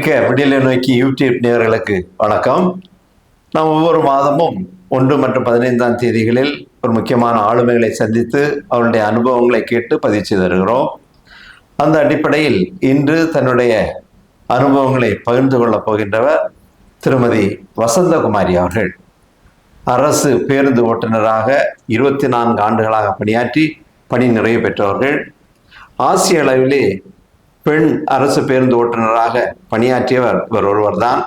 மிக்க விடியலை நோக்கி யூடியூப் நேர்களுக்கு வணக்கம். நாம் ஒவ்வொரு மாதமும் ஒன்று மற்றும் பதினைந்தாம் தேதிகளில் ஒரு முக்கியமான ஆளுமைகளை சந்தித்து அவருடைய அனுபவங்களை கேட்டு பதிவு செய்து வருகிறோம். அந்த அடிப்படையில் இன்று தன்னுடைய அனுபவங்களை பகிர்ந்து கொள்ளப் போகின்றவர் திருமதி வசந்தகுமாரி அவர்கள். அரசு பேருந்து ஓட்டுநராக இருபத்தி நான்கு ஆண்டுகளாக பணியாற்றி பணி நிறைவு பெற்றவர்கள். ஆசிய அளவிலே பெண் அரசு பேருந்து ஓட்டுநராக பணியாற்றியவர் இவர் ஒருவர்தான்.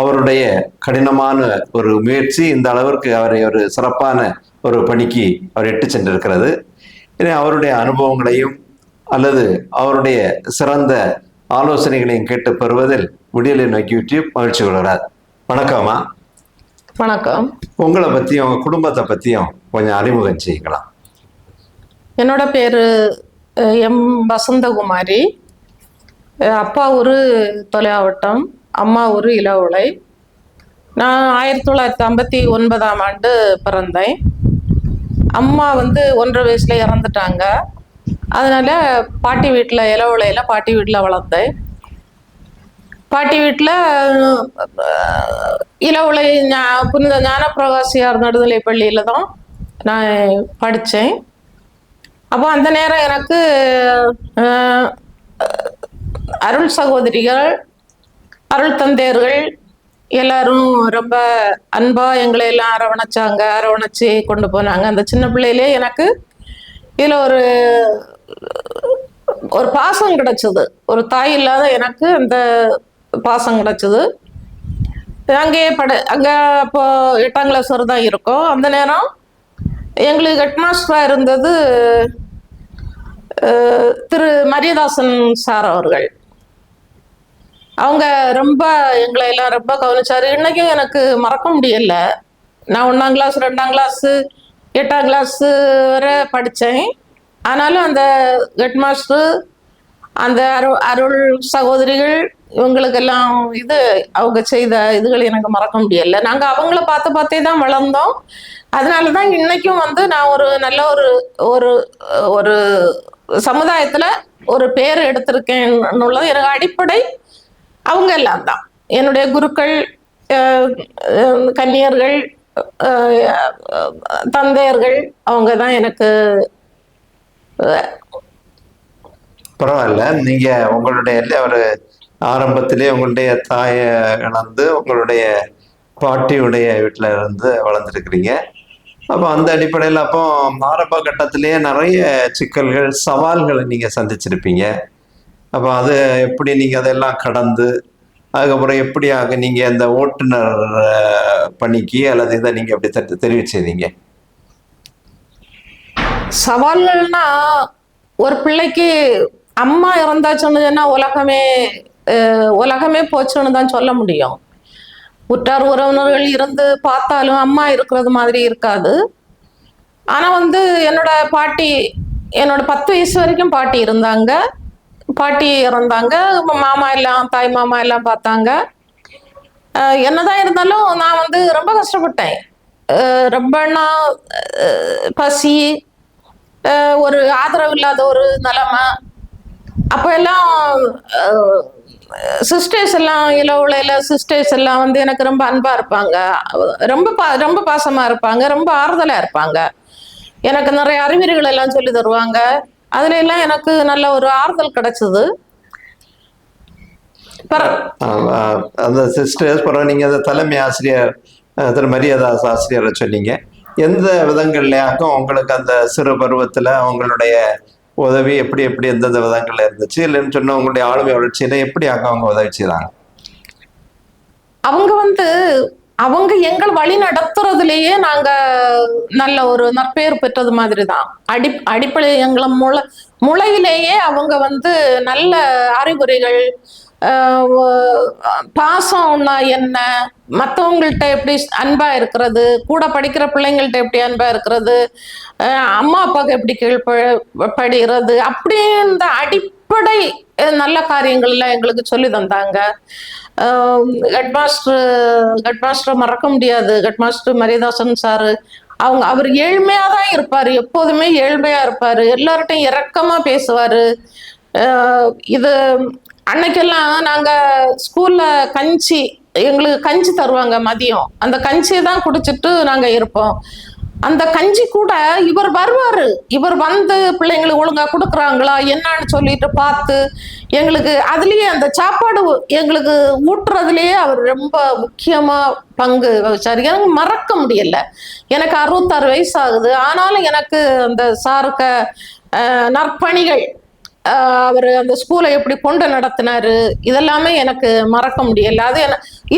அவருடைய கடினமான ஒரு முயற்சி இந்த அளவிற்கு அவரை ஒரு சிறப்பான ஒரு பணிக்கு அவர் எட்டு சென்றிருக்கிறது. இனி அவருடைய அனுபவங்களையும் அல்லது அவருடைய சிறந்த ஆலோசனைகளையும் கேட்டு பெறுவதில் விடியலை நோக்கி யூடியூப் மகிழ்ச்சி கொள்கிறார். வணக்கம்மா வணக்கம். உங்களை பற்றியும் உங்கள் குடும்பத்தை பற்றியும் கொஞ்சம் அறிமுகம் செய்யலாம் என்னோட பேர் எம் வசந்தகுமாரி அப்பா ஒரு தொலையாவட்டம் அம்மா ஒரு இளவுலை நான் ஆயிரத்தி தொள்ளாயிரத்தி ஐம்பத்தி ஒன்பதாம் ஆண்டு பிறந்தேன். அம்மா வந்து ஒன்றரை வயசுல இறந்துட்டாங்க. அதனால பாட்டி வீட்டில் இளவுலையில் பாட்டி வீட்டில் வளர்ந்தேன். பாட்டி வீட்டில் இளவுலை ஞா புனித ஞானப்பிரகாசியார் நடுநிலை பள்ளியில் தான் நான் படித்தேன் அப்போ அந்த நேரம் எனக்கு அருள் சகோதரிகள் அருள் தந்தையர்கள் எல்லாரும் ரொம்ப அன்பா எங்களை எல்லாம் அரவணைச்சாங்க. அரவணைச்சு கொண்டு போனாங்க. அந்த சின்ன பிள்ளையிலே எனக்கு இதில் ஒரு ஒரு பாசம் கிடைச்சது. ஒரு தாய் இல்லாத எனக்கு அந்த பாசம் கிடைச்சது. அங்கேயே பட அங்கே அப்போ எட்டாம் கிளாஸ் வரை தான் இருக்கோம். அந்த நேரம் எங்களுக்கு ஹெட்மாஸ்டராக இருந்தது திரு மரியதாசன் சார் அவர்கள். அவங்க ரொம்ப எங்களை எல்லாம் ரொம்ப கவனிச்சாரு. இன்னைக்கும் எனக்கு மறக்க முடியல. நான் ஒன்றாம் கிளாஸ் ரெண்டாம் கிளாஸு எட்டாம் கிளாஸு வரை படித்தேன் ஆனாலும் அந்த ஹெட் மாஸ்டர் அந்த அரு அருள் சகோதரிகள் இவங்களுக்கெல்லாம் இது அவங்க செய்த இதுகள் எனக்கு மறக்க முடியல. நாங்கள் அவங்கள பார்த்து பார்த்தே தான் வளர்ந்தோம். அதனால தான் இன்னைக்கும் வந்து நான் ஒரு நல்ல ஒரு ஒரு ஒரு சமுதாயத்தில் ஒரு பேர் எடுத்திருக்கேன்னுள்ளது. எனக்கு அடிப்படை அவங்க எல்லாம் தான். என்னுடைய குருக்கள் அஹ், கன்னியர்கள் தந்தையர்கள் அவங்க தான் எனக்கு பரவாயில்ல. நீங்க உங்களுடைய ஒரு ஆரம்பத்திலே உங்களுடைய தாயை இழந்து உங்களுடைய பாட்டியுடைய வீட்டில் இருந்து வளர்ந்துருக்கிறீங்க. அப்போ அந்த அடிப்படையில் அப்போ ஆரம்ப கட்டத்திலேயே நிறைய சிக்கல்கள் சவால்களை நீங்க சந்திச்சிருப்பீங்க. அப்போ அது எப்படி நீங்க அதெல்லாம் கடந்து அதுக்கப்புறம் எப்படியாக நீங்க அந்த ஓட்டுநர் பணிக்கு அல்லது இதை நீங்க எப்படி தெரி- சவால்கள்னா ஒரு பிள்ளைக்கு அம்மா இறந்தாச்சுன்னு சொன்னா உலகமே அஹ், உலகமே போச்சுன்னு தான் சொல்ல முடியும். உற்றார் உறவினர்கள் இருந்து பார்த்தாலும் அம்மா இருக்கிறது மாதிரி இருக்காது. ஆனால் வந்து என்னோட பாட்டி என்னோட பத்து வயசு வரைக்கும் பாட்டி இருந்தாங்க. பாட்டி இறந்தாங்க. மாமா எல்லாம் தாய் மாமா எல்லாம் பார்த்தாங்க. என்னதான் இருந்தாலும் நான் வந்து ரொம்ப கஷ்டப்பட்டேன். ரொம்பன்னா பசி ஒரு ஆதரவு இல்லாத ஒரு நிலமை. அப்போ எல்லாம் சிஸ்டர்ஸ் எல்லாம் இளவுலையில சிஸ்டர்ஸ் எல்லாம் வந்து எனக்கு ரொம்ப அன்பா இருப்பாங்க. ரொம்ப பா ரொம்ப பாசமா இருப்பாங்க. ரொம்ப ஆறுதலா இருப்பாங்க. எனக்கு நிறைய அறிவுரைகள் எல்லாம் சொல்லி தருவாங்க. அதுல எல்லாம் எனக்கு நல்ல ஒரு ஆறுதல் கிடைச்சது. அந்த சிஸ்டர்ஸ் பிறகு நீங்க அந்த தலைமை ஆசிரியர் திரு மரியாதாஸ் ஆசிரியரை சொன்னீங்க. எந்த விதங்கள்லையாக்கும் உங்களுக்கு அந்த சிறு பருவத்துல அவங்களுடைய உதவி எப்படி எப்படி எந்தெந்த விதங்கள்ல இருந்துச்சு? இல்லைன்னு சொன்ன உங்களுடைய ஆளுமை வளர்ச்சியில எப்படி அங்க அவங்க உதவி செய்யறாங்க அவங்க வந்து அவங்க எங்கள் வழி நடத்துறதுலயே நாங்க நல்ல ஒரு நற்பெயர் பெற்றது மாதிரி தான் அடி அடிப்படை எங்களை முளை முளையிலேயே அவங்க வந்து நல்ல அறிவுரைகள் பாசம்னா என்ன? மற்றவங்கள்ட்ட எப்படி அன்பா இருக்கிறது? கூட படிக்கிற பிள்ளைங்கள்ட்ட எப்படி அன்பா இருக்கிறது? அம்மா அப்பாவுக்கு எப்படி கீழ்படுகிறது அப்படின்ற அடிப்படை நல்ல காரியங்கள்லாம் எங்களுக்கு சொல்லி தந்தாங்க. ஹெட் மாஸ்டர் ஹெட் மாஸ்டர் மறக்க முடியாது. Head master Mariyadasan sir. அவங்க அவர் ஏழ்மையா தான் இருப்பாரு. எப்போதுமே ஏழ்மையா இருப்பாரு. எல்லார்ட்டையும் இரக்கமா பேசுவாரு. இது அன்னைக்கெல்லாம் நாங்கள் ஸ்கூல்ல கஞ்சி எங்களுக்கு கஞ்சி தருவாங்க மதியம். அந்த கஞ்சியை தான் குடிச்சிட்டு நாங்கள் இருப்போம். அந்த கஞ்சி கூட இவர் வருவார். இவர் வந்து பிள்ளைங்களுக்கு ஒழுங்காக கொடுக்குறாங்களா என்னன்னு சொல்லிட்டு பார்த்து எங்களுக்கு அதுலேயே அந்த சாப்பாடு எங்களுக்கு ஊட்டுறதுலேயே அவர் ரொம்ப முக்கியமாக பங்கு வகிச்சார். எனக்கு மறக்க முடியல. எனக்கு அறுபத்தாறு வயசு ஆகுது. ஆனாலும் எனக்கு அந்த சாருக்க நற்பணிகள் அவர் அந்த ஸ்கூலை எப்படி கொண்டு நடத்தினாரு இதெல்லாமே எனக்கு மறக்க முடியல. அது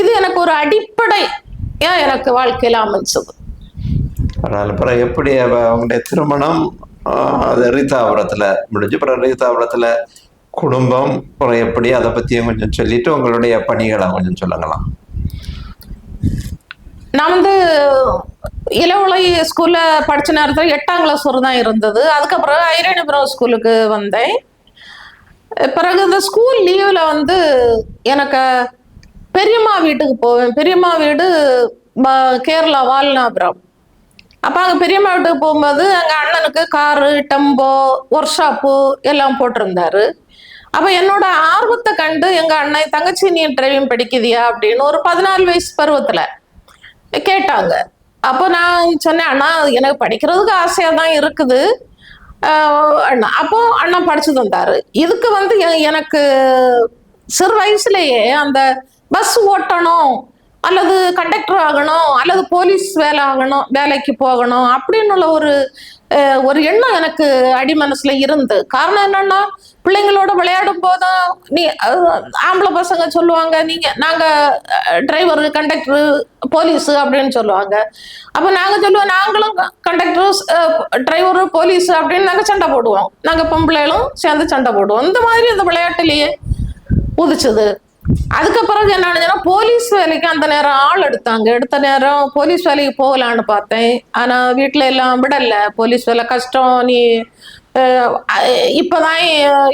இது எனக்கு ஒரு அடிப்படை ஏன் எனக்கு வாழ்க்கையில அமைஞ்சது? அதனால பிறகு எப்படி அவ அவங்களுடைய திருமணம் அது ரீதாபுரத்தில் முடிஞ்சு பிறகு ரீதாபுரத்தில் குடும்பம் பிறகு எப்படி அதை பற்றியும் கொஞ்சம் சொல்லிட்டு உங்களுடைய பணிகளை கொஞ்சம் சொல்லுங்களாம் நான் வந்து இளவுலை ஸ்கூல்ல படிச்ச நேரத்தில் எட்டாம் கிளாஸ் வரை தான் இருந்தது. அதுக்கப்புறம் ஐரணிபுரம் ஸ்கூலுக்கு வந்தேன். பிறகு இந்த ஸ்கூல் லீவில் வந்து எனக்கு பெரியம்மா வீட்டுக்கு போவேன். பெரியம்மா வீடு கேரளா வால்நாபுரம். அப்போ அங்கே பெரியம்மா வீட்டுக்கு போகும்போது எங்கள் அண்ணனுக்கு காரு டெம்போ ஒர்க் ஷாப்பு எல்லாம் போட்டிருந்தாரு. அப்போ என்னோட ஆர்வத்தை கண்டு எங்கள் அண்ணன் தங்கச்சி நீ டிரைவிங் படிக்குதியா அப்படின்னு ஒரு பதினாலு வயசு பருவத்தில் கேட்டாங்க. அப்போ நான் சொன்னேன் அண்ணா எனக்கு படிக்கிறதுக்கு ஆசையாக தான் இருக்குது. அண்ணா. அப்போ அண்ணா படிச்சு தந்தாரு இதுக்கு வந்து எனக்கு சிறு வயசுலயே அந்த பஸ் ஓட்டணும் அல்லது கண்டக்டர் ஆகணும் அல்லது போலீஸ் வேலை ஆகணும் வேலைக்கு போகணும் அப்படின்னு உள்ள ஒரு ஒரு எண்ணம் எனக்கு அடி மனசுல இருந்து. காரணம் என்னன்னா பிள்ளைங்களோட விளையாடும் போதும் நீ ஆம்பளை பசங்க சொல்லுவாங்க நீங்க நாங்க டிரைவர் கண்டக்டரு போலீஸு அப்படின்னு சொல்லுவாங்க. அப்ப நாங்க சொல்லுவோம் நாங்களும் கண்டக்டரு டிரைவரு போலீஸ் அப்படின்னு நாங்க சண்டை போடுவோம். நாங்க பொம்பளைகளும் சேர்ந்து சண்டை போடுவோம். இந்த மாதிரி அந்த விளையாட்டுலயே உதிச்சது அதுக்கப்புறம் என்ன ஆனதுன்னா போலீஸ் வேலைக்கு அந்த நேரம் ஆள் எடுத்தாங்க. எடுத்த நேரம் போலீஸ் வேலைக்கு போகலான்னு பார்த்தேன். ஆனா வீட்டுல எல்லாம் விடல. போலீஸ் வேலை கஷ்டம். நீ இப்பதான்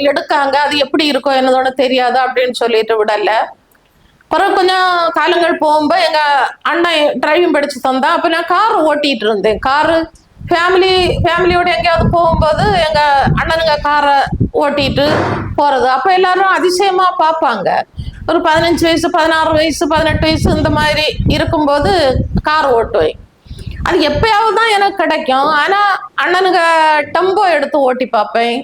எடுக்காங்க. அது எப்படி இருக்கோ என்னதோட தெரியாது அப்படின்னு சொல்லிட்டு விடல. பிறகு கொஞ்சம் காலங்கள் போகும்போது எங்க அண்ணன் டிரைவிங் படிச்சு தந்தா அப்ப நான் கார் ஓட்டிட்டு இருந்தேன். காரு ஃபேமிலி ஃபேமிலியோட எங்கேயாவது போகும்போது எங்க அண்ணனுங்க காரை ஓட்டிட்டு போறது. அப்ப எல்லாரும் அதிசயமா பார்ப்பாங்க. ஒரு பதினஞ்சு வயசு பதினாறு வயசு பதினெட்டு வயசு இந்த மாதிரி இருக்கும்போது கார் ஓட்டுவேன் அது எப்பயாவது தான் எனக்கு கிடைக்கும் ஆனா அண்ணனுங்க டெம்போ எடுத்து ஓட்டி பார்ப்பேன்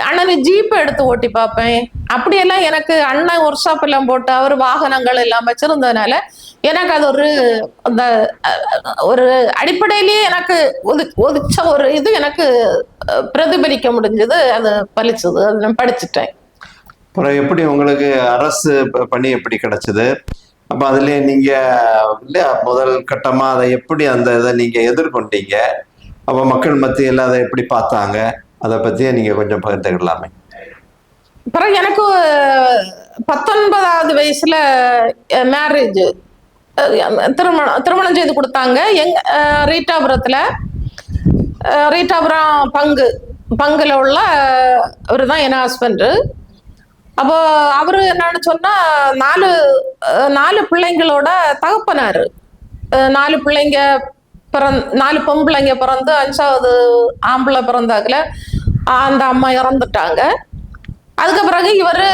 அண்ணனுக்கு ஜீப் எடுத்து ஓட்டி பார்ப்பேன் அப்படியெல்லாம் எனக்கு அண்ணன் ஒர்க் ஷாப் எல்லாம் போட்டு அவர் வாகனங்கள் எல்லாம் வச்சிருந்ததுனால எனக்கு அது ஒரு அந்த ஒரு அடிப்படையிலேயே எனக்கு ஒது ஒதுச்ச ஒரு இது எனக்கு பிரதிபலிக்க முடிஞ்சது அது பலிச்சது அது நான் படிச்சுட்டேன் அப்புறம் எப்படி உங்களுக்கு அரசு பணி எப்படி கிடைச்சது? அப்போ அதுல நீங்க இல்லையா முதல் கட்டமா அதை எப்படி அந்த இதை நீங்க எதிர்கொண்டீங்க? அப்போ மக்கள் மத்தியில் அதை எப்படி பார்த்தாங்க? அதை பத்தியே நீங்க கொஞ்சம் பகிர்ந்துக்கலாமே. அப்புறம் எனக்கு பத்தொன்பதாவது வயசுல மேரேஜ் திருமணம் திருமணம் செய்து கொடுத்தாங்க. எங்க ரீட்டாபுரத்தில் ரீட்டாபுரத்துல ரீட்டாபுரம் பங்கு பங்குல உள்ள அவர் தான் என் ஹஸ்பண்டு அப்போ அவரு என்னன்னு சொன்னா நாலு நாலு பிள்ளைங்களோட தகப்பனாரு. நாலு பிள்ளைங்க பிறந் நாலு பொம்பளைங்க பிறந்து அஞ்சாவது ஆம்பளை பிறந்தாக்குல அந்த அம்மா இறந்துட்டாங்க. அதுக்கு பிறகு இவர்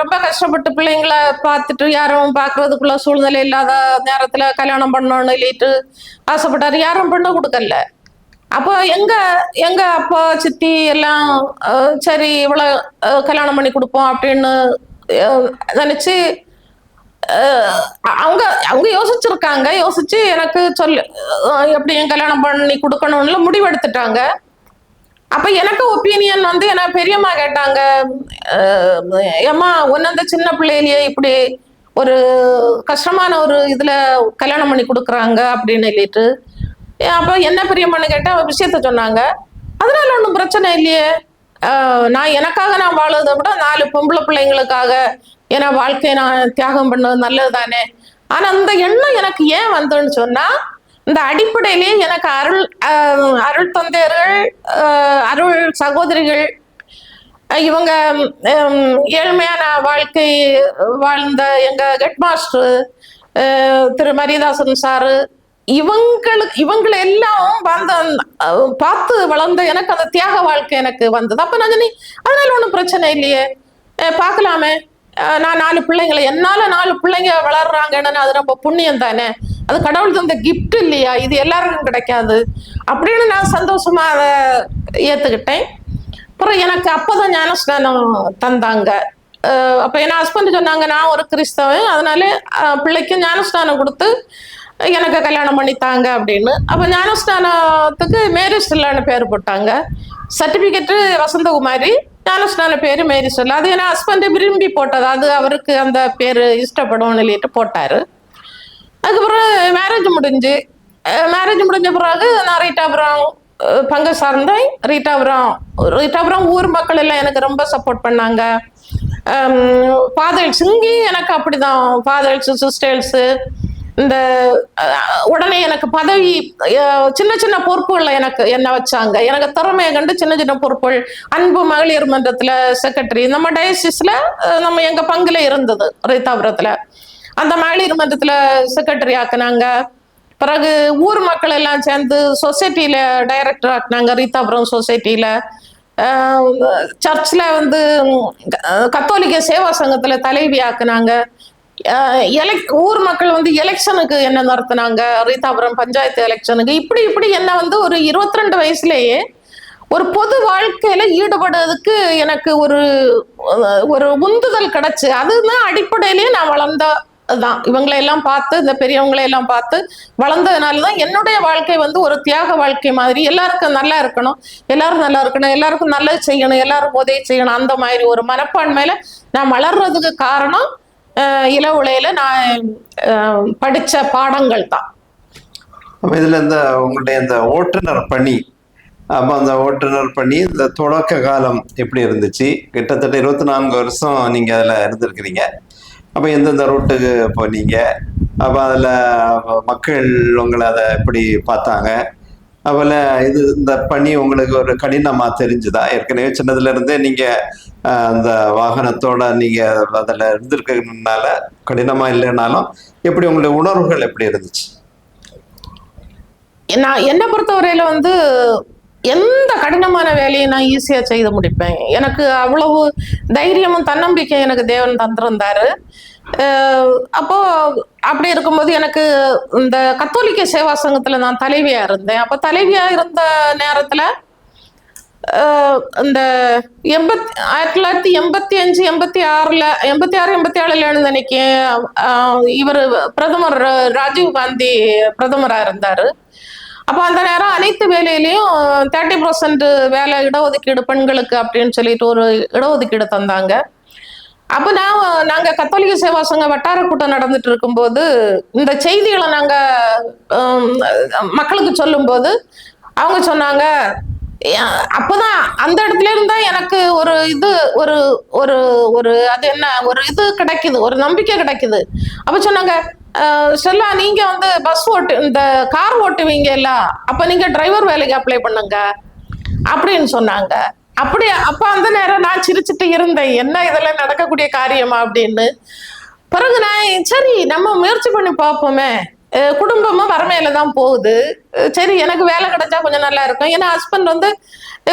ரொம்ப கஷ்டப்பட்டு பிள்ளைங்கள பார்த்துட்டு யாரும் பார்க்கறதுக்குள்ள சூழ்நிலை இல்லாத நேரத்தில் கல்யாணம் பண்ணணும்னு சொல்லிட்டு ஆசைப்பட்டாரு. யாரும் பண்ண கொடுக்கல. அப்போ எங்க எங்க அப்பா சித்தி எல்லாம் சரி இவ்வளவு கல்யாணம் பண்ணி கொடுப்போம் அப்படின்னு நினைச்சு அவங்க அவங்க யோசிச்சிருக்காங்க. யோசிச்சு எனக்கு சொல்லு எப்படியும் எப்படி என் கல்யாணம் பண்ணி கொடுக்கணும்னு முடிவெடுத்துட்டாங்க. அப்ப எனக்கு ஒப்பீனியன் வந்து என்ன பெரியம்மா கேட்டாங்க ஏம்மா உன்ன அந்த சின்ன பிள்ளையிலேயே இப்படி ஒரு கஷ்டமான ஒரு இதுல கல்யாணம் பண்ணி கொடுக்குறாங்க அப்படின்னு சொல்லிட்டு. அப்போ என்ன பிரியம்னு கேட்டால் விஷயத்த சொன்னாங்க. அதனால ஒன்றும் பிரச்சனை இல்லையே. நான் எனக்காக நான் வாழுறதை விட நாலு பொம்பளை பிள்ளைங்களுக்காக ஏன்னா வாழ்க்கையை நான் தியாகம் பண்ணது நல்லது தானே ஆனால் அந்த எண்ணம் எனக்கு ஏன் வந்ததுன்னு சொன்னா இந்த அடிப்படையிலேயே எனக்கு அருள் அருள் தந்தையர்கள் அருள் சகோதரிகள் இவங்க ஏழ்மையான வாழ்க்கை வாழ்ந்த எங்க ஹெட்மாஸ்டர் திரு மரியதாசன் சாரு இவங்களுக்கு இவங்களை எல்லாம் வந்த பார்த்து வளர்ந்த எனக்கு அந்த தியாக வாழ்க்கை எனக்கு வந்தது. அப்ப நான் அதனால ஒன்றும் பிரச்சனை இல்லையே. பார்க்கலாமே. நான் நாலு பிள்ளைங்களை என்னால நாலு பிள்ளைங்க வளர்றாங்கன்னு அது ரொம்ப புண்ணியம் தானே. அது கடவுள் தந்த கிஃப்ட் இல்லையா? இது எல்லாருக்கும் கிடைக்காது. அப்படின்னு நான் சந்தோஷமா அதை ஏத்துக்கிட்டேன். அப்புறம் எனக்கு அப்போதான் ஞானஸ்நானம் தந்தாங்க. அப்போ அப்ப என் ஹஸ்பண்ட் சொன்னாங்க நான் ஒரு கிறிஸ்தவன். அதனால பிள்ளைக்கு ஞானஸ்நானம் கொடுத்து எனக்கு கல்யாணம் பண்ணித்தாங்க அப்படின்னு. அப்போ ஞானஸ்நானத்துக்கு மேரி ஸ்டெல்லான்னு பேர் போட்டாங்க. சர்டிஃபிகேட்டு வசந்தகுமாரி ஞானஸ்நான பேர் மேரி ஸ்டெல்லா அது என் ஹஸ்பண்டு விரும்பி போட்டது. அது அவருக்கு அந்த பேர் இஷ்டப்படும்னு சொல்லிட்டு போட்டார். அதுக்கப்புறம் மேரேஜ் முடிஞ்சு மேரேஜ் முடிஞ்ச பிறகு நான் ரீட்டாபுரம் பங்கு சார்ந்தேன் ரீட்டாபுரம் ரீட்டாபுரம் ஊர் மக்கள் எல்லாம் எனக்கு ரொம்ப சப்போர்ட் பண்ணாங்க. ஃபாதர்ஸ் இங்கேயும் எனக்கு அப்படிதான். ஃபாதர்ஸு சிஸ்டர்ஸு இந்த உடனே எனக்கு பதவி சின்ன சின்ன பொறுப்புகளில் எனக்கு என்ன வச்சாங்க? எனக்கு திறமையை கண்டு சின்ன சின்ன பொறுப்புகள் அன்பு மகளிர் மன்றத்தில் செக்ரட்டரி நம்ம டயசிஸில் நம்ம எங்கள் பங்குல இருந்தது ரீதாபுரத்தில் அந்த மகளிர் மன்றத்துல செக்ரட்டரி ஆக்குனாங்க. பிறகு ஊர் மக்கள் எல்லாம் சேர்ந்து சொசைட்டில டைரக்டர் ஆக்குனாங்க ரீதாபுரம் சொசைட்டில சர்ச்சில் வந்து கத்தோலிக்க சேவா சங்கத்தில் தலைவி ஆக்குனாங்க. எலெக் ஊர் மக்கள் வந்து எலெக்ஷனுக்கு என்ன நடத்தினாங்க? ரீதாபுரம் பஞ்சாயத்து எலெக்ஷனுக்கு இப்படி இப்படி என்ன வந்து ஒரு இருபத்தி ரெண்டு வயசுலயே ஒரு பொது வாழ்க்கையில ஈடுபடுறதுக்கு எனக்கு ஒரு ஒரு உந்துதல் கிடைச்சு. அதுதான் அடிப்படையிலேயே நான் வளர்ந்த தான் இவங்களை எல்லாம் பார்த்து இந்த பெரியவங்களை எல்லாம் பார்த்து வளர்ந்ததுனால தான் என்னுடைய வாழ்க்கை வந்து ஒரு தியாக வாழ்க்கை மாதிரி. எல்லாருக்கும் நல்லா இருக்கணும். எல்லாரும் நல்லா இருக்கணும். எல்லாருக்கும் நல்லது செய்யணும். எல்லாரும் உதவி செய்யணும். அந்த மாதிரி ஒரு மனப்பான்மையில நான் வளர்றதுக்கு காரணம் இள உலையில நான் படிச்ச பாடங்கள் தான். இதுல இந்த உங்களுடைய இந்த ஓட்டுநர் பணி அப்போ அந்த ஓட்டுநர் பணி இந்த தொடக்க காலம் எப்படி இருந்துச்சு? கிட்டத்தட்ட இருபத்தி நான்கு வருஷம் நீங்கள் அதில் இருந்திருக்கிறீங்க. அப்போ எந்தெந்த ரூட்டுக்கு போனீங்க? அப்போ அதில் மக்கள் உங்களை அதை எப்படி பார்த்தாங்க? அப்போல இது இந்த பணி உங்களுக்கு ஒரு கடினமாக தெரிஞ்சுதா? ஏற்கனவே சின்னதுல இருந்தே நீங்கள் அந்த வாகனத்தோட நீங்கள் அதில் இருந்திருக்கனால கடினமாக இல்லைனாலும் எப்படி உங்களுடைய உணர்வுகள் எப்படி இருந்துச்சு? நான் என்னை பொறுத்தவரையில வந்து எந்த கடினமான வேலையை நான் ஈஸியாக செய்து முடிப்பேன்? எனக்கு அவ்வளவு தைரியமும் தன்னம்பிக்கையும் எனக்கு தேவன் தந்திருந்தாரு. அப்போ அப்படி இருக்கும்போது எனக்கு இந்த கத்தோலிக்க சேவா சங்கத்தில் நான் தலைவியாக இருந்தேன். அப்போ தலைவியாக இருந்த நேரத்தில் இந்த எண்பத்தி ஆயிரத்தி தொள்ளாயிரத்தி எண்பத்தி அஞ்சு எண்பத்தி ஆறில் எண்பத்தி ஆறு எண்பத்தி ஏழுல அன்றைக்கி இவர் பிரதமர் ராஜீவ் காந்தி பிரதமராக இருந்தார். அப்போ அந்த நேரம் அனைத்து வேலையிலையும் தேர்ட்டி பர்சன்ட் வேலை இடஒதுக்கீடு பெண்களுக்கு அப்படின்னு சொல்லிட்டு ஒரு இடஒதுக்கீடு தந்தாங்க. அப்போ நான் நாங்கள் கத்தோலிக்க சேவா சங்க வட்டார கூட்டம் நடந்துட்டு இருக்கும்போது இந்த செய்திகளை நாங்கள் மக்களுக்கு சொல்லும்போது அவங்க சொன்னாங்க அப்பதான் அந்த இடத்துல இருந்தா எனக்கு ஒரு இது ஒரு ஒரு ஒரு அது என்ன ஒரு இது கிடைக்குது ஒரு நம்பிக்கை கிடைக்குது. அப்ப சொன்னாங்க செல்லா ஸ்டெல்லா நீங்க வந்து பஸ் ஓட்டு இந்த கார் ஓட்டுவீங்கல்ல அப்ப நீங்க டிரைவர் வேலைக்கு அப்ளை பண்ணுங்க. அப்படின்னு சொன்னாங்க. அப்படி அப்ப அந்த நேரம் நான் சிரிச்சுட்டு இருந்தேன் என்ன இதெல்லாம் நடக்கக்கூடிய காரியமா? அப்படின்னு. பிறகு நான் சரி நம்ம முயற்சி பண்ணி பார்ப்போமே. குடும்பமும் வறுமையில தான் போகுது. சரி எனக்கு வேலை கிடைச்சா கொஞ்சம் நல்லா இருக்கும். ஏன்னா ஹஸ்பண்ட் வந்து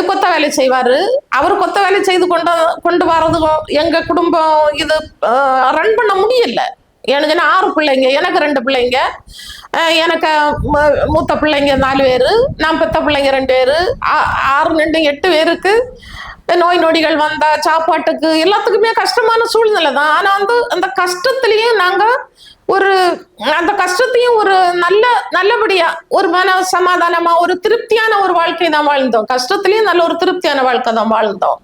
கொத்த வேலை செய்வாரு. அவர் கொத்த வேலை செய்து கொண்டு கொண்டு வர்றதுக்கும் எங்க குடும்பம் இது ரன் பண்ண முடியல. எனக்கு ஆறு பிள்ளைங்க எனக்கு ரெண்டு பிள்ளைங்க எனக்கு மூத்த பிள்ளைங்க நாலு பேர் நான் பெத்த பிள்ளைங்க ரெண்டு பேர் ஆறு ரெண்டு எட்டு பேருக்கு நோய் நொடிகள் வந்தா சாப்பாட்டுக்கு எல்லாத்துக்குமே கஷ்டமான சூழ்நிலை தான். ஆனால் வந்து அந்த கஷ்டத்துலேயே நாங்கள் ஒரு அந்த கஷ்டத்தையும் ஒரு நல்ல நல்லபடியா ஒரு மன சமாதானமா ஒரு திருப்தியான ஒரு வாழ்க்கை தான் வாழ்ந்தோம். கஷ்டத்துலயும் நல்ல ஒரு திருப்தியான வாழ்க்கை தான் வாழ்ந்தோம்.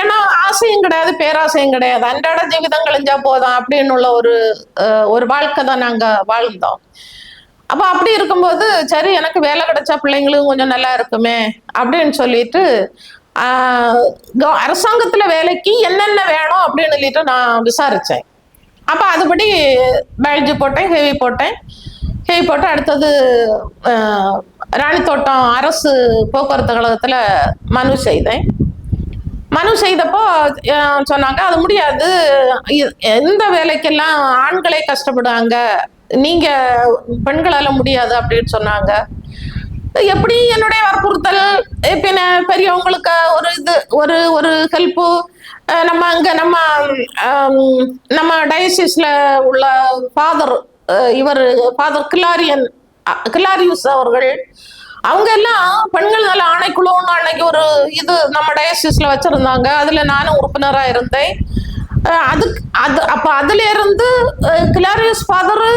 ஏன்னா ஆசையும் கிடையாது பேராசையும் கிடையாது. அன்றாட ஜீவிதம் கழிஞ்சா போதும் அப்படின்னு உள்ள ஒரு ஒரு வாழ்க்கை தான் நாங்க வாழ்ந்தோம். அப்ப அப்படி இருக்கும்போது சரி எனக்கு வேலை கிடைச்சா பிள்ளைங்களும் கொஞ்சம் நல்லா இருக்குமே அப்படின்னு சொல்லிட்டு அரசாங்கத்துல வேலைக்கு என்னென்ன வேணும் அப்படின்னு சொல்லிட்டு நான் விசாரிச்சேன். அப்போ அதுபடி பயாலஜி போட்டேன் ஹெவி போட்டேன். ஹெவி போட்டு அடுத்தது ராணி ராணித்தோட்டம் அரசு போக்குவரத்து கழகத்தில் மனு செய்தேன். மனு செய்தப்போ சொன்னாங்க அது முடியாது. இந்த எந்த வேலைக்கெல்லாம் ஆண்களே கஷ்டப்படுவாங்க? நீங்கள் பெண்களால் முடியாது அப்படின்னு சொன்னாங்க. எப்படி என்னுடைய வற்புறுத்தல்? அஹ் பின்ன பெரியவங்களுக்கு ஒரு இது ஒரு ஒரு ஹெல்ப்பு நம்ம அங்கே நம்ம நம்ம டயசிஸில் உள்ள ஃபாதர் இவர் ஃபாதர் கிலாரியன் கிலாரியூஸ் அவர்கள் அவங்க எல்லாம் பெண்கள் நல ஆணைக்குழுன்னு அன்னைக்கு ஒரு இது நம்ம டயசிஸில் வச்சுருந்தாங்க. அதில் நானும் உறுப்பினராக இருந்தேன். அது அதுக்கு அது அப்போ அதுலேருந்து கிலாரியஸ் ஃபாதரு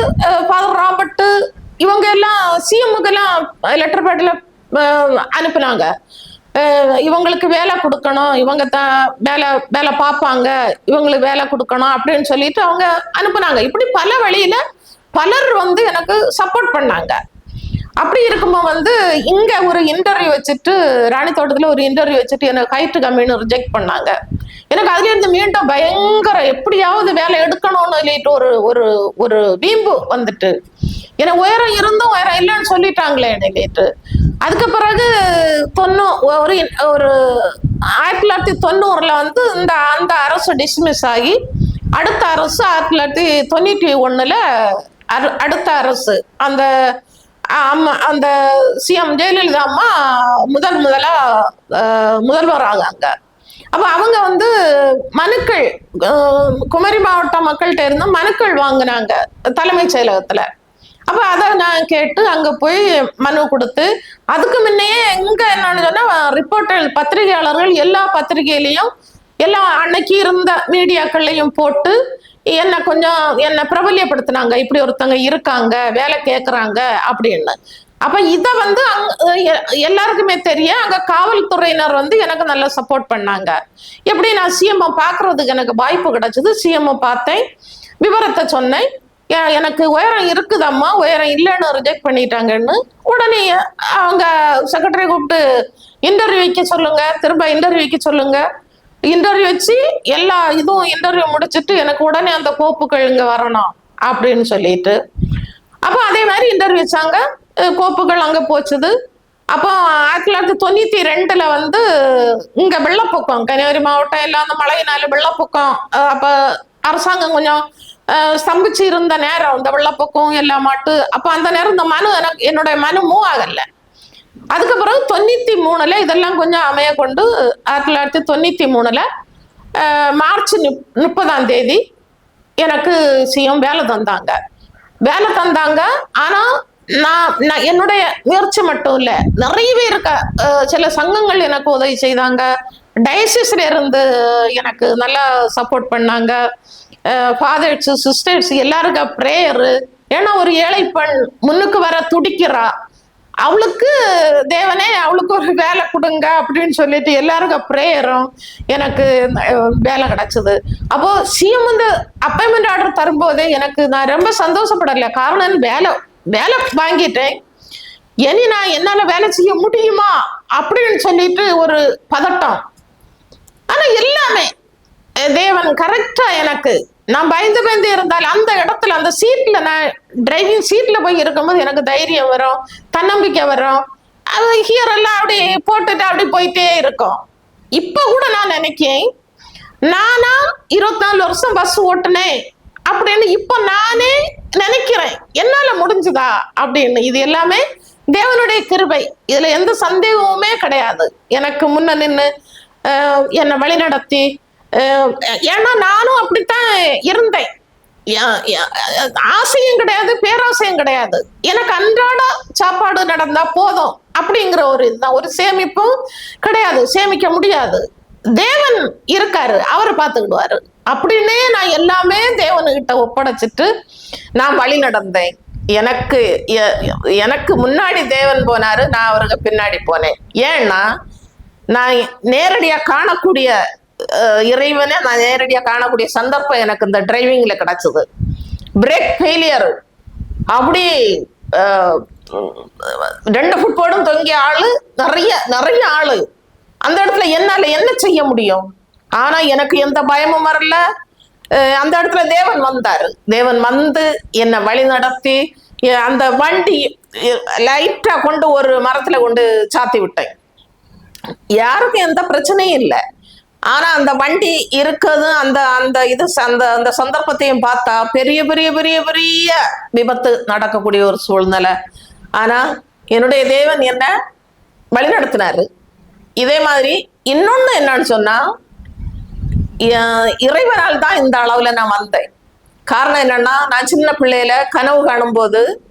ஃபாதர் ஃபாதர் இவங்க எல்லாம் சிஎம்முக்கெல்லாம் லெட்டர் பேட்டில் அனுப்புனாங்க. இவங்களுக்கு வேலை கொடுக்கணும் இவங்க தான் வேலை வேலை பார்ப்பாங்க இவங்களுக்கு வேலை கொடுக்கணும் அப்படின்னு சொல்லிட்டு அவங்க அனுப்புனாங்க. இப்படி பல வழியில பலர் வந்து எனக்கு சப்போர்ட் பண்ணாங்க. அப்படி இருக்கும்போது வந்து இங்க ஒரு இன்டர்வியூ வச்சுட்டு ராணி தோட்டத்துல ஒரு இன்டர்வியூ வச்சுட்டு எனக்கு ஹைட்டு கம்மின்னு ரிஜெக்ட் பண்ணாங்க. எனக்கு அதுல இருந்து மீண்டும் பயங்கர எப்படியாவது வேலை எடுக்கணும்னு சொல்லிட்டு ஒரு ஒரு ஒரு வீம்பு வந்துட்டு. எனக்கு உயரம் இருந்தும் உயரம் இல்லைன்னு சொல்லிட்டாங்களே சொல்லிட்டு அதுக்கு பிறகு தொண்ணூ ஒரு ஒரு ஆயிரத்தி தொள்ளாயிரத்தி தொண்ணூறுல வந்து இந்த அந்த அரசு டிஸ்மிஸ் ஆகி அடுத்த அரசு ஆயிரத்தி தொள்ளாயிரத்தி தொண்ணூற்றி ஒன்றில் அரு- அடுத்த அரசு. அந்த அந்த சிஎம் ஜெயலலிதா அம்மா முதல் முதலா அஹ், முதல்வர் ஆகாங்க அப்ப அவங்க வந்து மனுக்கள் குமரி மாவட்ட மக்கள்கிட்ட இருந்து மனுக்கள் வாங்கினாங்க தலைமைச் செயலகத்துல. அப்ப அதை நான் கேட்டு அங்க போய் மனு கொடுத்து அதுக்கு முன்னையே எங்க என்னன்னு சொன்னா ரிப்போர்ட்டர் பத்திரிகையாளர்கள் எல்லா பத்திரிகையிலையும் எல்லா அன்னைக்கு இருந்த மீடியாக்கள்லையும் போட்டு என்னை கொஞ்சம் என்னை பிரபல்யப்படுத்தினாங்க. இப்படி ஒருத்தவங்க இருக்காங்க வேலை கேட்குறாங்க அப்படின்னு. அப்ப இதை வந்து அங்க- எல்லாருக்குமே தெரிய அங்க காவல்துறையினர் வந்து எனக்கு நல்லா சப்போர்ட் பண்ணாங்க. எப்படி நான் சிஎம் பார்க்குறதுக்கு எனக்கு வாய்ப்பு கிடைச்சது? சிஎம் பார்த்தேன். விவரத்தை சொன்னேன். எனக்கு உயரம் இருக்குதம்மா உயரம் இல்லைன்னு ரிஜெக்ட் பண்ணிட்டாங்கன்னு. உடனே அவங்க செக்ரட்டரி கூப்பிட்டு இன்டர்வியூக்கு சொல்லுங்க. திரும்ப இன்டர்வியூக்கு சொல்லுங்க. இன்டர்வியூ வச்சு எல்லா இதுவும் இன்டர்வியூ முடிச்சிட்டு எனக்கு உடனே அந்த கோப்புகள் இங்க வரணும் அப்படின்னு சொல்லிட்டு. அப்போ அதே மாதிரி இன்டர்வியூ வச்சாங்க. கோப்புகள் அங்க போச்சுது. அப்போ ஆயிரத்தி தொள்ளாயிரத்தி தொண்ணூத்தி ரெண்டுல வந்து இங்க வெள்ளப்பொக்கம் கன்னியாகுமரி மாவட்டம் எல்லாம் அந்த மழையினால வெள்ளப்பொக்கம். அப்போ அப்ப அரசாங்கம் கொஞ்சம் ஸ்தம்பிச்சு இருந்த நேரம் இந்த வெள்ளப்பொக்கம் எல்லாம் மாட்டு. அப்ப அந்த நேரம் இந்த மனு எனக்கு என்னுடைய மனு மூவ் ஆகலை. அதுக்கு பிறகு தொண்ணூத்தி மூணுல இதெல்லாம் கொஞ்சம் அமைய கொண்டு ஆயிரத்தி தொள்ளாயிரத்தி தொண்ணூத்தி மூணுல மார்ச் முப்- முப்பதாம் தேதி எனக்கு சிஎம் வேலை தந்தாங்க. வேலை தந்தாங்க. ஆனா நான் நான் என்னுடைய முயற்சி மட்டும் இல்ல நிறையவே இருக்க சில சங்கங்கள் எனக்கு உதவி செய்தாங்க. டயசிஸ்ல இருந்து எனக்கு நல்லா சப்போர்ட் பண்ணாங்க. ஃபாதர்ஸ் சிஸ்டர்ஸ் எல்லாருக்கும் ப்ரேயரு ஏன்னா ஒரு ஏழை பெண் முன்னுக்கு வர துடிக்கிறா. அவளுக்கு தேவனே அவளுக்கு ஒரு வேலை கொடுங்க அப்படின்னு சொல்லிட்டு எல்லாருக்கும் ப்ரேயரும் எனக்கு வேலை கிடைச்சது. அப்போ சிஎம் வந்து அப்பாயின்மெண்ட் ஆர்டர் தரும்போதே எனக்கு நான் ரொம்ப சந்தோஷப்படல. காரணம் வேலை வேலை வாங்கிட்டேன். இனி நான் என்னால வேலை செய்ய முடியுமா? அப்படின்னு சொல்லிட்டு ஒரு பதட்டம். ஆனா எல்லாமே தேவன் கரெக்டா எனக்கு நான் பயந்து பயந்து இருந்தால் அந்த இடத்துல அந்த சீட்ல நான் டிரைவிங் சீட்ல போய் இருக்கும்போது எனக்கு தைரியம் வரும் தன்னம்பிக்கை வரும். அது ஹியர் எல்லாம் அப்படி போட்டுட்டு அப்படி போயிட்டே இருக்கும். இப்ப கூட நான் நினைக்கேன் நானா இருபத்தாலு வருஷம் பஸ் ஓட்டுனேன் அப்படின்னு இப்ப நானே நினைக்கிறேன். என்னால முடிஞ்சுதா அப்படின்னு. இது எல்லாமே தேவனுடைய கிருபை. இதுல எந்த சந்தேகமுமே கிடையாது. எனக்கு முன்ன நின்று என்னை வழிநடத்தி ஏன்னா நானும் அப்படித்தான் இருந்தேன். ஆசையும் கிடையாது பேராசையும் கிடையாது. எனக்கு அன்றாட சாப்பாடு நடந்தா போதும் அப்படிங்கிற ஒரு இதுதான் ஒரு சேமிப்பும் கிடையாது சேமிக்க முடியாது. தேவன் இருக்காரு அவர் பார்த்துக்கிடுவாரு. அப்படின்னே நான் எல்லாமே தேவனுக்கிட்ட ஒப்படைச்சிட்டு நான் வழி நடந்தேன். எனக்கு எ- எனக்கு முன்னாடி தேவன் போனாரு நான் அவருக்கு பின்னாடி போனேன். ஏன்னா நான் நேரடியாக காணக்கூடிய இறைவனை நான் நேரடியாக காணக்கூடிய சந்தர்ப்பம் எனக்கு இந்த டிரைவிங்ல கிடைச்சது. பிரேக் ஃபெயிலியர் அப்படி ரெண்டு ஃபுட்போர்டும் தொங்கிய ஆளு நிறைய நிறைய ஆளு. அந்த இடத்துல என்னால என்ன செய்ய முடியும்? ஆனா எனக்கு எந்த பயமும் வரல. அந்த இடத்துல தேவன் வந்தாரு. தேவன் வந்து என்னை வழி நடத்தி அந்த வண்டி லைட்டா கொண்டு ஒரு மரத்துல கொண்டு சாத்தி விட்டேன் யாருக்கும் எந்த பிரச்சனையும் இல்லை. ஆனா அந்த வண்டி இருக்கிறது அந்த அந்த இது ச- அந்த அந்த சந்தர்ப்பத்தையும் பார்த்தா பெரிய பெரிய பெரிய பெரிய விபத்து நடக்கக்கூடிய ஒரு சூழ்நிலை. ஆனா என்னுடைய தேவன் என்ன வழிநடத்தினாரு. இதே மாதிரி இன்னொன்னு என்னன்னு சொன்னா இறைவனால் தான் இந்த அளவுல நான் வந்தேன். காரணம் என்னன்னா நான் சின்ன பிள்ளையில கனவு காணும்போது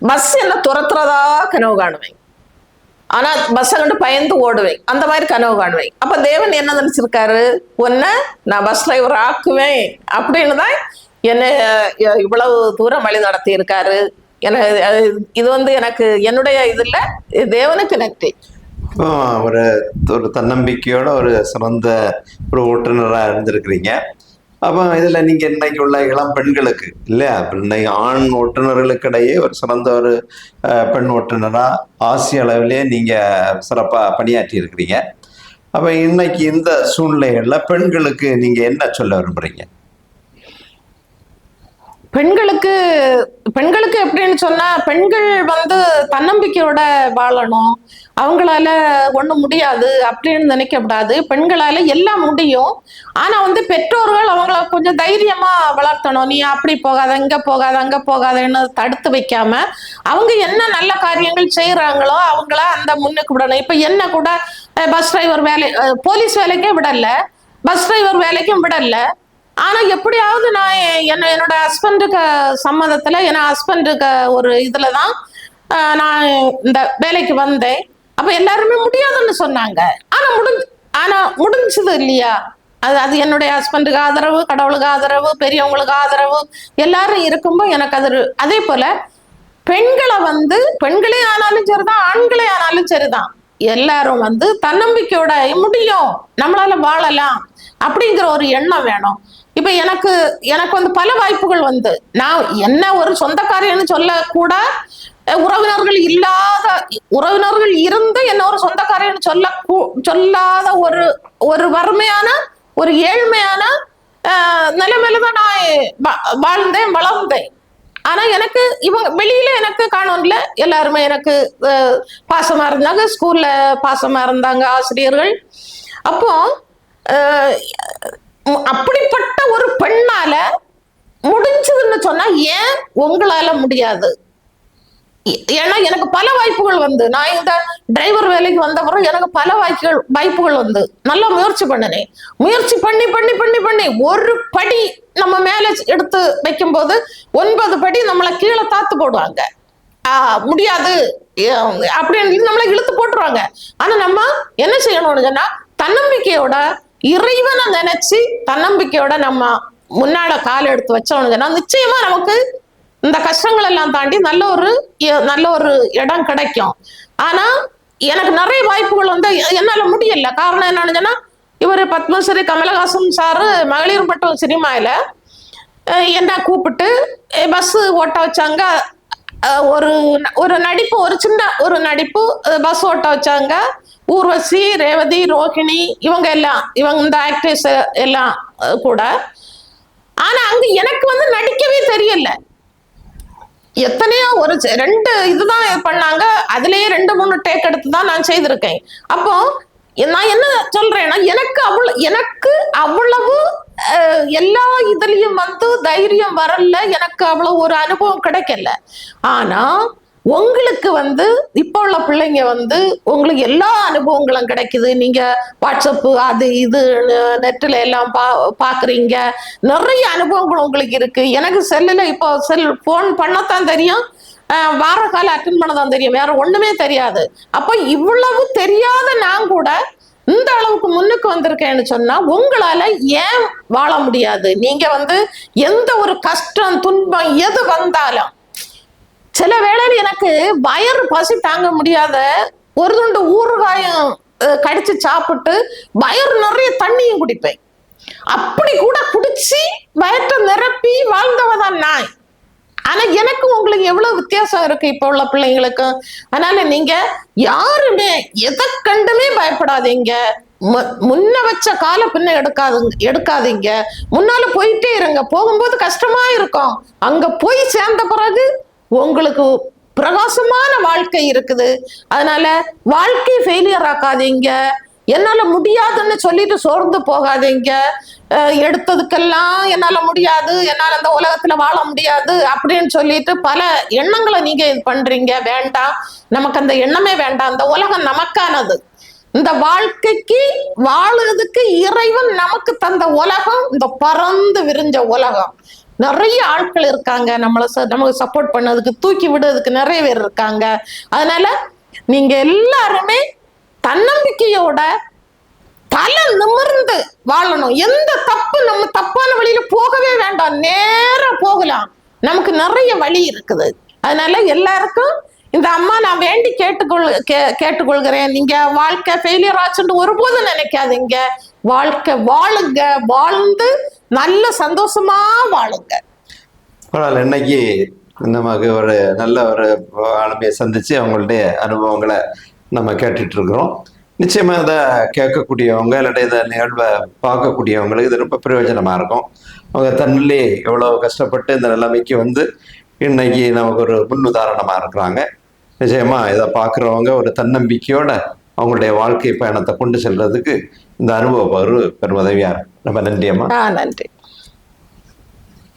பஸ் என்ன துரத்துறதா கனவு காணுவேன். ஆனா பஸ்ஸை கண்டு பயந்து ஓடுவேன். அந்த மாதிரி கனவு காணுவேன். அப்ப தேவன் என்ன நினைச்சிருக்காரு? உன்னை நான் பஸ் டிரைவர் ஆக்குவேன். அப்படின்னு தான் என்னை இவ்வளவு தூரம் வழி நடத்தி இருக்காரு இது வந்து எனக்கு என்னுடைய இதுல தேவனுக்கு நன்றி. ஒரு ஒரு தன்னம்பிக்கையோட ஒரு சிறந்த ஒரு ஓட்டுநராக இருந்திருக்கிறீங்க. அப்போ இதில் நீங்கள் இன்னைக்கு உள்ள இளம் பெண்களுக்கு இல்லையா? இன்னைக்கு ஆண் ஓட்டுநர்களுக்கிடையே ஒரு சிறந்த ஒரு அஹ், பெண் ஓட்டுநராக ஆசிய அளவிலே நீங்கள் சிறப்பாக பணியாற்றி இருக்கிறீங்க. அப்போ இன்னைக்கு இந்த சூழ்நிலைகளில் பெண்களுக்கு நீங்கள் என்ன சொல்ல விரும்புகிறீங்க பெண்களுக்கு பெண்களுக்கு எப்படின்னு சொன்னா பெண்கள் வந்து தன்னம்பிக்கையோட வாழணும். அவங்களால ஒன்றும் முடியாது அப்படின்னு நினைக்கக்கூடாது பெண்களால எல்லாம் முடியும். ஆனா வந்து பெற்றோர்கள் அவங்கள கொஞ்சம் தைரியமா வளர்த்தணும். நீ அப்படி போகாத இங்க போகாத அங்க போகாதன்னு தடுத்து வைக்காம அவங்க என்ன நல்ல காரியங்கள் செய்யறாங்களோ அவங்கள அந்த முன்னுக்கு விடணும். இப்ப என்ன கூட பஸ் டிரைவர் வேலை போலீஸ் வேலைக்கே விடல. பஸ் டிரைவர் வேலைக்கும் விடல. ஆனா எப்படியாவது நான் என்ன என்னோட ஹஸ்பண்டுக்கு சம்மதத்துல என் ஹஸ்பண்டுக்கு ஒரு இதுலதான் தான் நான் இந்த வேலைக்கு வந்தேன். அப்ப எல்லாருமே முடியாதுன்னு சொன்னாங்க. ஆனா முடிஞ்சு ஆனா முடிஞ்சது இல்லையா? அது அது என்னுடைய ஹஸ்பண்டுக்கு ஆதரவு கடவுளுக்கு ஆதரவு பெரியவங்களுக்கு ஆதரவு எல்லாரும் இருக்கும்போது எனக்கு அது அதே போல பெண்களை வந்து பெண்களே ஆனாலும் சரிதான் ஆண்களே ஆனாலும் சரிதான். எல்லாரும் வந்து தன்னம்பிக்கையோட முடியும். நம்மளால வாழலாம். அப்படிங்கிற ஒரு எண்ணம் வேணும். இப்ப எனக்கு எனக்கு வந்து பல வாய்ப்புகள் வந்து. நான் என்ன ஒரு சொந்தக்காரியன்னு சொல்ல கூட உறவினர்கள் இல்லா உறவினர்கள் இருந்து என்ன ஒரு சொந்தக்காரன் சொல்ல கூ- சொல்லாத ஒரு ஒரு வறுமையான ஒரு ஏழ்மையான நிலைமையில தான் நான் வா- வாழ்ந்தேன் வளர்ந்தேன். ஆனா எனக்கு இவங்க வெளியில எனக்கு காணும்ல எல்லாருமே எனக்கு பாசமா இருந்தாங்க. ஸ்கூல்ல பாசமா இருந்தாங்க ஆசிரியர்கள். அப்போ அப்படிப்பட்ட ஒரு பெண்ணால முடிஞ்சதுன்னு சொன்னா ஏன் உங்களால முடியாது? ஏன்னா எனக்கு பல வாய்ப்புகள் வந்து. நான் இந்த டிரைவர் வேலைக்கு வந்தப்புறம் எனக்கு பல வாய்ப்புகள் வாய்ப்புகள் வந்து. நல்லா முயற்சி பண்ணினேன். முயற்சி பண்ணி பண்ணி பண்ணி பண்ணி ஒரு படி நம்ம மேல எடுத்து வைக்கும்போது ஒன்பது படி நம்மளை கீழே தாத்து போடுவாங்க. ஆஹ் முடியாது. அப்படின்னு நம்மளை இழுத்து போட்டுருவாங்க. ஆனா நம்ம என்ன செய்யணும்னு சொன்னா தன்னம்பிக்கையோட இறைவனை நினைச்சு தன்னம்பிக்கையோட நம்ம முன்னால கால் எடுத்து வச்சோம்னு சொன்னா நிச்சயமா நமக்கு இந்த கஷ்டங்கள் எல்லாம் தாண்டி நல்ல ஒரு எ- நல்ல ஒரு இடம் கிடைக்கும். ஆனா எனக்கு நிறைய வாய்ப்புகள் வந்து என்னால முடியல. காரணம் என்னன்னு இவர் பத்மஸ்ரீ கமலஹாசன் சாரு மகளிர் மட்டும் சினிமாயில. என்ன கூப்பிட்டு பஸ் ஓட்ட வச்சாங்க. ஒரு ந- ஒரு நடிப்பு ஒரு சின்ன ஒரு நடிப்பு பஸ் ஓட்ட வச்சாங்க. ஊர்வசி ரேவதி ரோஹிணி இவங்க எல்லாம் இவங்க இந்த ஆக்ட்ரஸ் எல்லாம் கூட. ஆனா அங்க எனக்கு வந்து நடிக்கவே தெரியல. எத்தனையோ ஒரு ரெண்டு இதுதான் பண்ணாங்க. அதுலயே ரெண்டு மூணு டேக் எடுத்து தான் நான் செய்திருக்கேன். அப்போ நான் என்ன சொல்றேன்னா எனக்கு அவ்வளவு எனக்கு அவ்வளவு எல்லா இதுலயும் வந்து தைரியம் வரல. எனக்கு அவ்வளவு ஒரு அனுபவம் கிடைக்கல. ஆனா உங்களுக்கு வந்து இப்போ உள்ள பிள்ளைங்க வந்து உங்களுக்கு எல்லா அனுபவங்களும் கிடைக்குது. நீங்க வாட்ஸ்அப்பு அது இது நெட்டில் எல்லாம் பா பார்க்குறீங்க நிறைய அனுபவங்கள் உங்களுக்கு இருக்கு. எனக்கு செல்லில் இப்போ செல் ஃபோன் பண்ணத்தான் தெரியும். வார கால அட்டன் பண்ணதான் தெரியும். வேற ஒண்ணுமே தெரியாது. அப்போ இவ்வளவு தெரியாத நான் கூட இந்த அளவுக்கு முன்னுக்கு வந்திருக்கேன்னு சொன்னா உங்களால ஏன் வாழ முடியாது? நீங்க வந்து எந்த ஒரு கஷ்டம் துன்பம் எது வந்தாலும் சில வேளையில் எனக்கு வயிறு பசி தாங்க முடியாத ஒரு துண்டு ஊறுகாயம் கடிச்சு சாப்பிட்டு வயிறு நிறைய தண்ணியும் குடிப்பேன். அப்படி கூட குடிச்சு வயிற்றை நிரப்பி வாழ்ந்தவதான் நான். ஆனா எனக்கும் உங்களுக்கு எவ்வளவு வித்தியாசம் இருக்கு இப்ப உள்ள பிள்ளைங்களுக்கும் அதனால நீங்க யாருமே எதை கண்டுமே பயப்படாதீங்க. மு- முன்ன வச்ச கால பின்ன எடுக்காதுங்க எடுக்காதீங்க. முன்னால போயிட்டே இருங்க. போகும்போது கஷ்டமா இருக்கும். அங்க போய் சேர்ந்த பிறகு உங்களுக்கு பிரகாசமான வாழ்க்கை இருக்குது. அதனால வாழ்க்கை ஃபெயிலியர் ஆக்காதீங்க. என்னால முடியாதுன்னு சொல்லிட்டு சோர்ந்து போகாதீங்க. எடுத்ததுக்கெல்லாம் என்னால முடியாது. என்னால அந்த உலகத்துல வாழ முடியாது அப்படின்னு சொல்லிட்டு பல எண்ணங்களை நீங்க இது பண்றீங்க. வேண்டாம். நமக்கு அந்த எண்ணமே வேண்டாம். அந்த உலகம் நமக்கானது. இந்த வாழ்க்கைக்கு வாழுறதுக்கு இறைவன் நமக்கு தந்த உலகம். இந்த பறந்து விரிஞ்ச உலகம். நிறைய ஆட்கள் இருக்காங்க. நம்மளை நமக்கு சப்போர்ட் பண்ணதுக்கு தூக்கி விடுறதுக்கு நிறைய பேர் இருக்காங்க. அதனால நீங்க எல்லாருமே தன்னம்பிக்கையோட தலை நிமிர்ந்து வாழணும். எந்த தப்பு நம்ம தப்பான வழியில போகவே வேண்டாம். நேரம் போகலாம். நமக்கு நிறைய வழி இருக்குது. அதனால எல்லாருக்கும் இந்த அம்மா நான் வேண்டி கேட்டுக்கொள் கே கேட்டுக்கொள்கிறேன். நீங்க வாழ்க்கை ஃபெயிலியர் ஆச்சுன்னு ஒருபோதும் நினைக்காதீங்க. வாழ்க்கை வாழுங்க. வாழ்ந்து நல்ல சந்தோஷமா வாழுங்க. பரவாயில்ல இன்னைக்கு நமக்கு ஒரு நல்ல ஒரு ஆளுமையை சந்திச்சு அவங்களுடைய அனுபவங்களை நம்ம கேட்டுட்டு இருக்கிறோம் நிச்சயமா இதை கேட்கக்கூடியவங்க இல்லாட்டி இதை நிகழ்வை பார்க்கக்கூடியவங்களுக்கு இது ரொம்ப பிரயோஜனமா இருக்கும். அவங்க தன்னிலே எவ்வளோ கஷ்டப்பட்டு இந்த நிலைமைக்கு வந்து இன்னைக்கு நமக்கு ஒரு முன்னுதாரணமா இருக்கிறாங்க. நிச்சயமா இதை பார்க்குறவங்க ஒரு தன்னம்பிக்கையோட அவங்களுடைய வாழ்க்கை பயணத்தை கொண்டு செல்றதுக்கு இந்த அனுபவ பகிர்வு பெரும் உதவியா இருக்கும் ரொம்ப நன்றி அம்மா நன்றி.